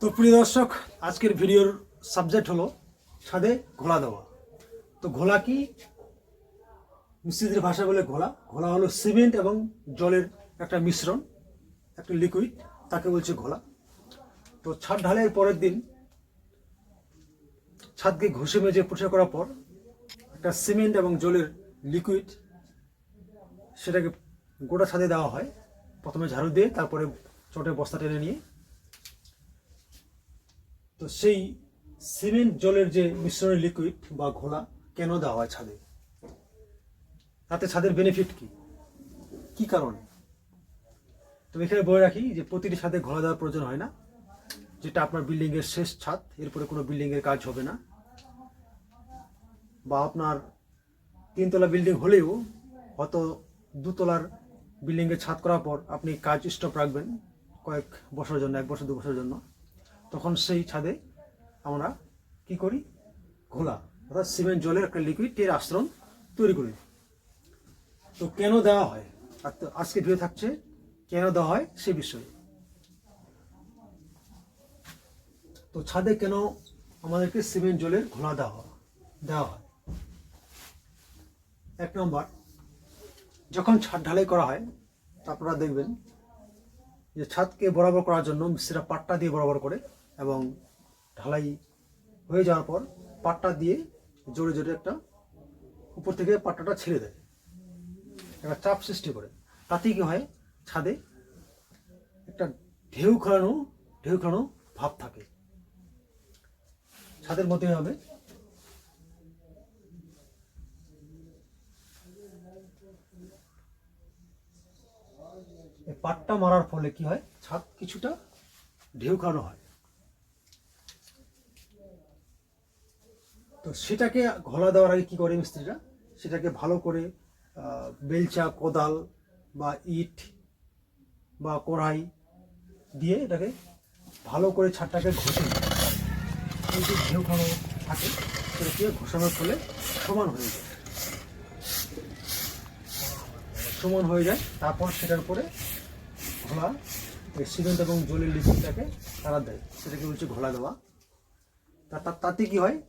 তো প্রিয় দর্শক, আজকের ভিডিওর সাবজেক্ট হলো ছাদে ঘোলা দেওয়া। তো ঘোলা কি? মিস্ত্রিদের ভাষা বলে ঘোলা। ঘোলা হলো সিমেন্ট এবং জলের একটা মিশ্রণ, একটা লিকুইড তাকে বলছে ঘোলা। তো ছাদ ঢালাইয়ের পরের দিন ছাদকে ঘষে মেজে পরিষ্কার করার পর একটা সিমেন্ট এবং জলের লিকুইড সেটাকে গোটা ছাদে দেওয়া হয়। প্রথমে ঝাড়ু দিয়ে, তারপরে চটে বস্তা টেনে নিয়ে তো সেই সিমেন্ট জলের যে মিশ্রণের লিকুইড বা ঘোলা, কেন দেওয়া হয় ছাদে? তাতে ছাদের বেনিফিট কি? কি কারণে? তো এখানে বলে রাখি যে প্রতিটি ছাদে ঘোলা দেওয়ার প্রয়োজন হয় না। যেটা আপনার বিল্ডিং এর শেষ ছাদ এরপরে কোনো বিল্ডিং এর কাজ হবে না। বা আপনার তিনতলা বিল্ডিং হলেও হয়তো দুতলার বিল্ডিং এর ছাদ করার পর আপনি কাজ স্টপ রাখবেন কয়েক বছরের জন্য, এক বছর, দু বছরের জন্য। তখন সেই ছাদে আমরা কি করি? ঘোলা, অর্থাৎ সিমেন্ট, জলের একটা লিকুইড এর আশ্রম তৈরি করি। তো কেন দেওয়া হয়? আর আজকে ভিডিও থাকছে কেন দেওয়া হয় সে বিষয়ে। তো ছাদে কেন আমাদেরকে সিমেন্ট, জলের ঘোলা দেওয়া দেওয়া হয়। এক নম্বর, যখন ছাদ ঢালাই করা হয় তা আপনারা দেখবেন যে ছাদকে বরাবর করার জন্য মিস্ত্রিরা পাট্টা দিয়ে বরাবর করে এবং ঢালাই হয়ে যাওয়ার পর পাট্টা দিয়ে জোরে জোরে একটা উপর থেকে পাট্টাটা ছেড়ে দেয়। একটা চাপ সৃষ্টি করে। তাতে কী হয়? ছাদে একটা ঢেউ খেলানো ঢেউ খেলানো ভাব থাকে। ছাদের মধ্যে হবে। পাটটা মারার ফলে কি হয়? ছাদ কিছুটা ঢেউ খাওয়ানো হয়। তো সেটাকে ঘোলা দেওয়ার আগে কি করে মিস্ত্রিরা? সেটাকে ভালো করে বেলচা, কোদাল বা ইট বা কড়াই দিয়ে এটাকে ভালো করে ছাদটাকে ঘষে যে ঢেউ খানো থাকে সেটা কি হয়? ঘষানোর ফলে সমান হয়ে যায়। সমান হয়ে যায়, তারপর সেটার উপরে ঘোলা সিমেন্ট এবং জলের লিকুইডটাকে তারা দেয়। সেটাকে বলছে ঘোলা দেওয়া। তা- তাতে কি হয়?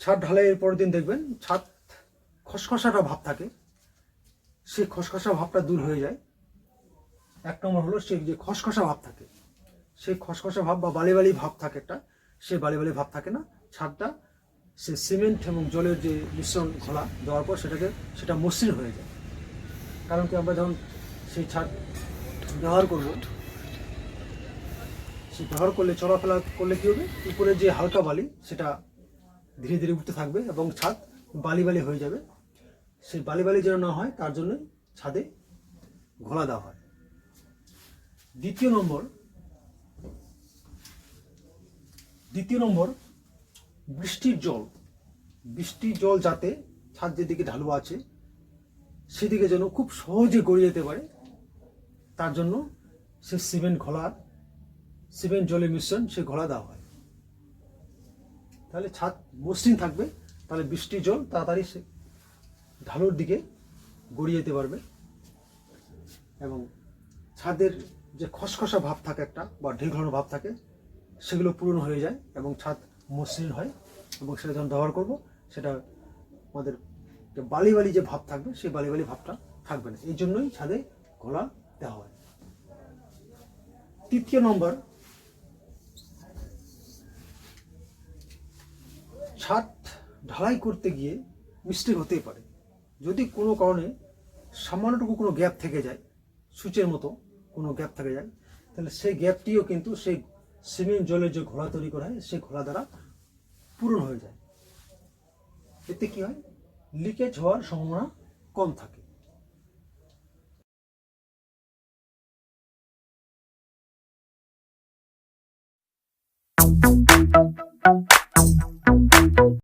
ছাদ ঢালাইয়ের পরের দিন দেখবেন ছাদ খসখসাটা ভাব থাকে। সেই খসখসা ভাবটা দূর হয়ে যায়। এক নম্বর হলো সেই যে খসখসা ভাব থাকে। সেই খসখসা ভাব বা বালি বালি ভাব থাকে একটা। সে বালি বালি ভাব থাকে না। ছাদটা সে সিমেন্ট এবং জলের যে মিশ্রণ ঘোলা দেওয়ার পর সেটাকে, সেটা মসৃণ হয়ে যায়। কারণ কি আমরা যখন সেই ছাদ ব্যবহার করব, সেই ব্যবহার করলে, চলাফেরা করলে কি হবে? উপরে যে হালকা বালি, সেটা ধীরে ধীরে উঠতে থাকবে এবং ছাদ বালি বালি হয়ে যাবে। সেই বালি বালি যেন না হয়, তার জন্য ছাদে ঘোলা দেওয়া হয়। দ্বিতীয় নম্বর দ্বিতীয় নম্বর, বৃষ্টির জল। বৃষ্টির জল যাতে ছাদ যেদিকে ঢালু আছে, সেদিকে যেন খুব সহজে গড়িয়ে যেতে পারে, তার জন্য সে সিমেন্ট ঘোলা সিমেন্ট জলের মিশ্রণ সে ঘোলা দেওয়া হয়। তাহলে ছাদ মসৃণ থাকবে, তাহলে বৃষ্টির জল তাড়াতাড়ি সে ঢালুর দিকে গড়িয়ে যেতে পারবে এবং ছাদের যে খসখসা ভাব থাকে একটা বা ঢিল ঘন ভাব থাকে, সেগুলো পূরণ হয়ে যায় এবং ছাদ মসৃণ হয় এবং সেটা যখন ব্যবহার করব, সেটা আমাদের বালি বালি যে ভাব থাকবে, সেই বালি বালি ভাবটা থাকবে না। এই জন্যই ছাদে ঘোলা দেওয়া হয়। তৃতীয় নম্বর ছাদ ঢালাই করতে গিয়ে মিস্টেক হতেই পারে। যদি কোনো কারণে সামান্যটুকু কোনো গ্যাপ থেকে যায়, সুচের মতো কোনো গ্যাপ থেকে যায়, তাহলে সেই গ্যাপটিও কিন্তু সেই সিমেন্ট জলের যে ঘোলা তৈরি করা হয়, সেই ঘোলা দ্বারা পূরণ হয়ে যায়। এতে কি হয়? লিকেজ হওয়ার সম্ভাবনা কম থাকে।